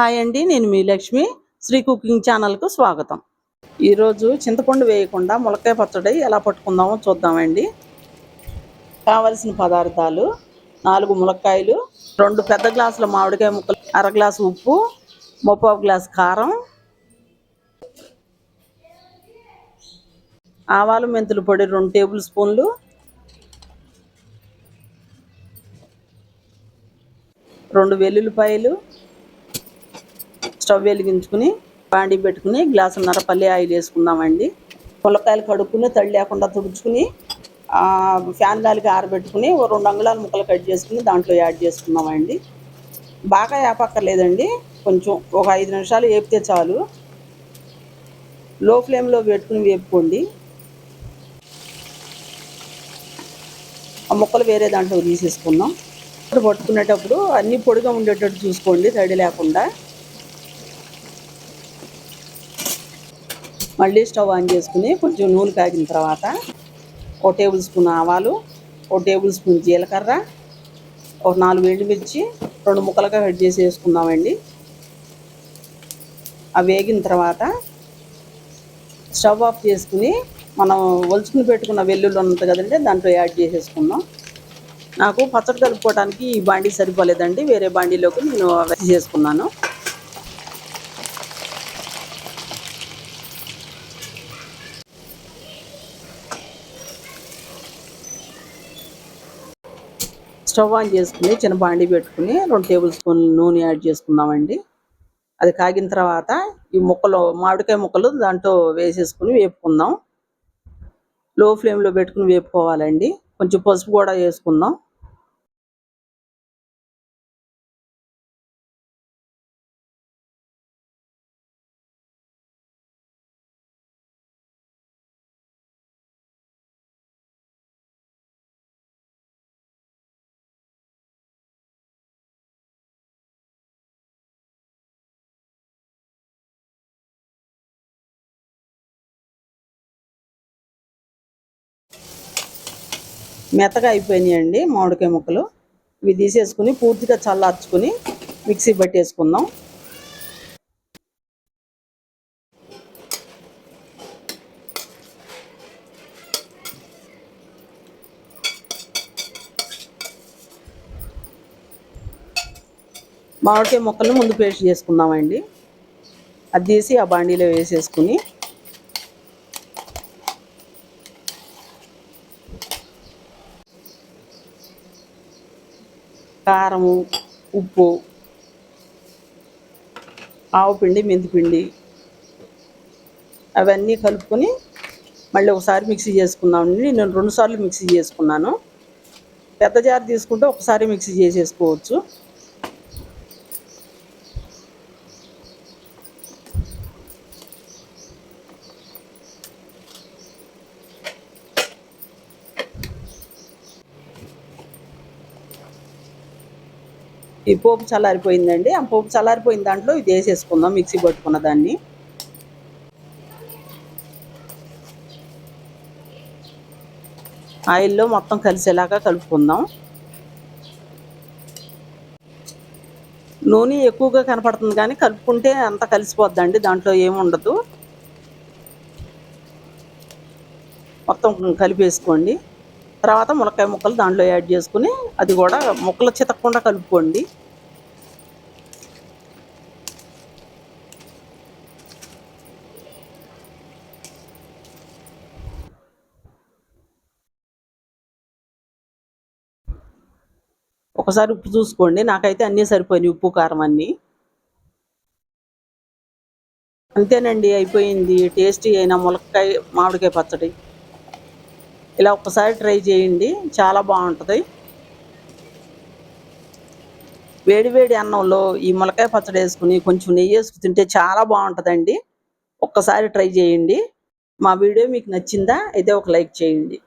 Hi అండి నేను మీ Lakshmi. Shri cooking ఛానల్కు స్వాగతం. ఈరోజు చింతపండు వేయకుండా ములక్కాయ పచ్చడి ఎలా పట్టుకుందామో చూద్దామండి. కావలసిన పదార్థాలు నాలుగు ములక్కాయలు రెండు పెద్ద గ్లాసుల మామిడికాయ ముక్కలు అర గ్లాసు ఉప్పు ముప్పావు గ్లాస్ కారం ఆవాలు మెంతులు పొడి రెండు టేబుల్ స్పూన్లు రెండు వెల్లుల్లిపాయలు స్టవ్ వెలిగించుకుని పాండి పెట్టుకుని గ్లాసున్నర పల్లి ఆయిల్ వేసుకుందామండి. ములక్కాయలు కడుక్కుని తడి లేకుండా తుడుచుకుని ఫ్యాన్ గాలికి ఆరబెట్టుకుని ఓ రెండు అంగుళాల ముక్కలు కట్ చేసుకుని దాంట్లో యాడ్ చేసుకుందామండి. బాగా వేపక్కర్లేదండి కొంచెం ఒక ఐదు నిమిషాలు వేపితే చాలు. లో ఫ్లేమ్లో పెట్టుకుని వేపుకోండి. ఆ ముక్కలు వేరే దాంట్లో తీసేసుకుందాం. పట్టుకునేటప్పుడు అన్నీ పొడిగా ఉండేటట్టు చూసుకోండి తడి లేకుండా. మళ్ళీ స్టవ్ ఆన్ చేసుకుని కొంచెం నూనె కాగిన తర్వాత ఒక టేబుల్ స్పూన్ ఆవాలు ఒక టేబుల్ స్పూన్ జీలకర్ర ఒక నాలుగు ఎండుమిర్చి రెండు ముక్కలుగా కట్ చేసి వేసుకుందామండి. అవి వేగిన తర్వాత స్టవ్ ఆఫ్ చేసుకుని మనం ఒలుచుకుని పెట్టుకున్న వెల్లుల్లి ఉన్నది కదండి దాంట్లో యాడ్ చేసేసుకుందాం. నాకు పచ్చడి కలుపుకోవడానికి ఈ బాండీ సరిపోలేదండి వేరే బాండీలోకి నేను వేసి చేసుకున్నాను. స్టవ్ ఆన్ చేసుకుని చిన్న బాండీ పెట్టుకుని రెండు టేబుల్ స్పూన్ నూనె యాడ్ చేసుకుందామండి. అది కాగిన తర్వాత ఈ ముక్కలు మామిడికాయ ముక్కలు దాంట్లో వేసేసుకుని వేపుకుందాం. లో ఫ్లేమ్లో పెట్టుకుని వేపుకోవాలండి. కొంచెం పసుపు కూడా వేసుకుందాం. మెత్తగా అయిపోయినాయండి మామిడికాయ ముక్కలు. ఇవి తీసేసుకుని పూర్తిగా చల్లార్చుకుని మిక్సీ పట్టేసుకుందాం. మామిడికాయ ముక్కలను ముందు పేస్ట్ చేసుకుందామండి. అది తీసి ఆ బాండీలో వేసేసుకుని కారము ఉప్పు ఆవు పిండి మెంతిపిండి అవన్నీ కలుపుకొని మళ్ళీ ఒకసారి మిక్సీ చేసుకుందామండి. నేను రెండుసార్లు మిక్సీ చేసుకున్నాను. పెద్ద జార్ తీసుకుంటే ఒకసారి మిక్సీ చేసేసుకోవచ్చు. ఈ పోపు చల్లారిపోయిందండి. ఆ పోపు చల్లారిపోయిన దాంట్లో ఇది వేసేసుకుందాం మిక్సీ పట్టుకున్న దాన్ని. ఆయిల్లో మొత్తం కలిసేలాగా కలుపుకుందాం. నూనె ఎక్కువగా కనపడుతుంది కానీ కలుపుకుంటే అంత కలిసిపోద్దండి దాంట్లో ఏముండదు మొత్తం కలిపేసుకోండి. తర్వాత మునక్కాయ ముక్కలు దాంట్లో యాడ్ చేసుకుని అది కూడా ముక్కలు చితకకుండా కలుపుకోండి. ఒకసారి ఉప్పు చూసుకోండి. నాకైతే అన్నీ సరిపోయినాయి ఉప్పు కారం అన్నీ. అంతేనండి అయిపోయింది. టేస్టీ అయిన ములక్కాయ మామిడికాయ పచ్చడి. ఇలా ఒక్కసారి ట్రై చేయండి. చాలా బాగుంటుంది. వేడి వేడి అన్నంలో ఈ ములకాయ పచ్చడి వేసుకుని కొంచెం నెయ్యి వేసుకుని తింటే చాలా బాగుంటుందండి. ఒక్కసారి ట్రై చేయండి. మా వీడియో మీకు నచ్చిందా అయితే ఒక లైక్ చేయండి.